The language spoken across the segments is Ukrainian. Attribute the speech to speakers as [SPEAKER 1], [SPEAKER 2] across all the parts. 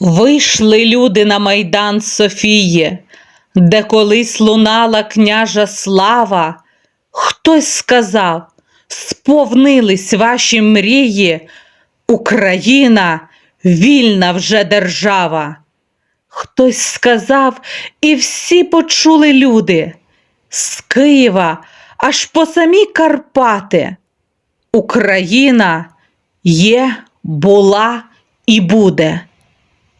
[SPEAKER 1] Вийшли люди на майдан Софії, де колись лунала княжа слава. Хтось сказав, сповнились ваші мрії, Україна вільна вже держава. Хтось сказав, і всі почули люди з Києва аж по самі Карпати. Україна є, була і буде,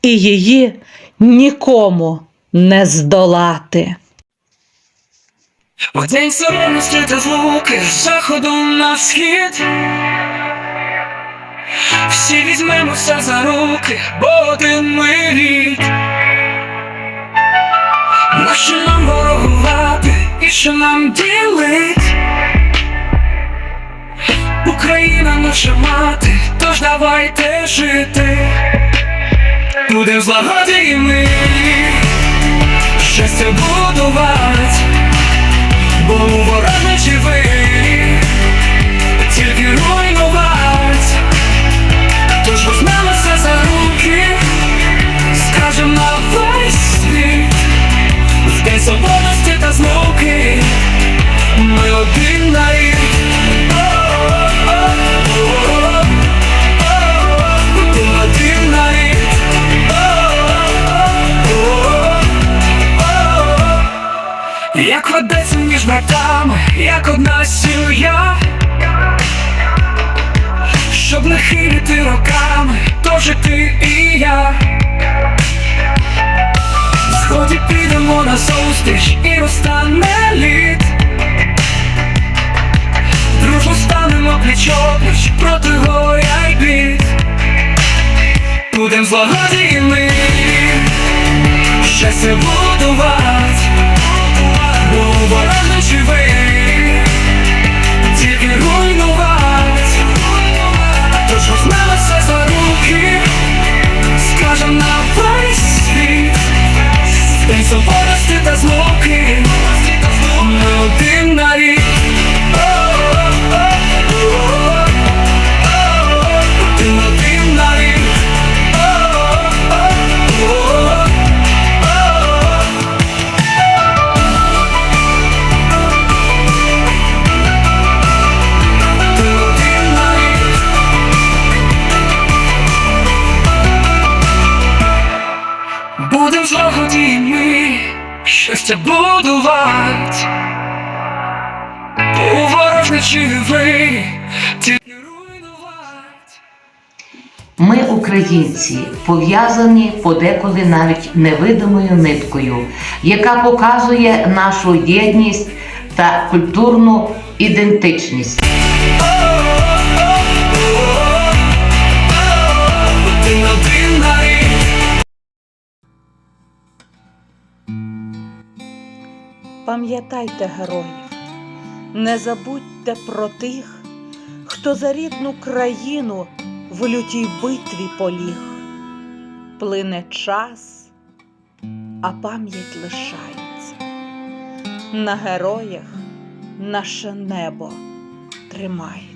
[SPEAKER 1] і її нікому не здолати.
[SPEAKER 2] В день соромності та злуки з заходу на схід Всі візьмемося за руки, бо один ми рід Нащо нам ворогувати і що нам ділить? Україна наша мати, тож давайте жити Будем злагоді ми Як ведеться між братами, як одна сім'я, щоб не хилити роками, то жити і я. Сході підемо на зустріч і розтане лід. Дружно станемо пліч-опліч проти горя й бід. Будем злагоді і щастя будувати. Ворожий живий, тільки руйнувать, тож візьмемося за руки, скажем на весь Злагоді ми щастя будувати У ворожничі ви тільки руйнувати
[SPEAKER 3] Ми, українці, пов'язані подеколи навіть невидимою ниткою, яка показує нашу єдність та культурну ідентичність.
[SPEAKER 1] Пам'ятайте героїв, не забудьте про тих, хто за рідну країну в лютій битві поліг. Плине час, а пам'ять лишається. На героях наше небо тримає.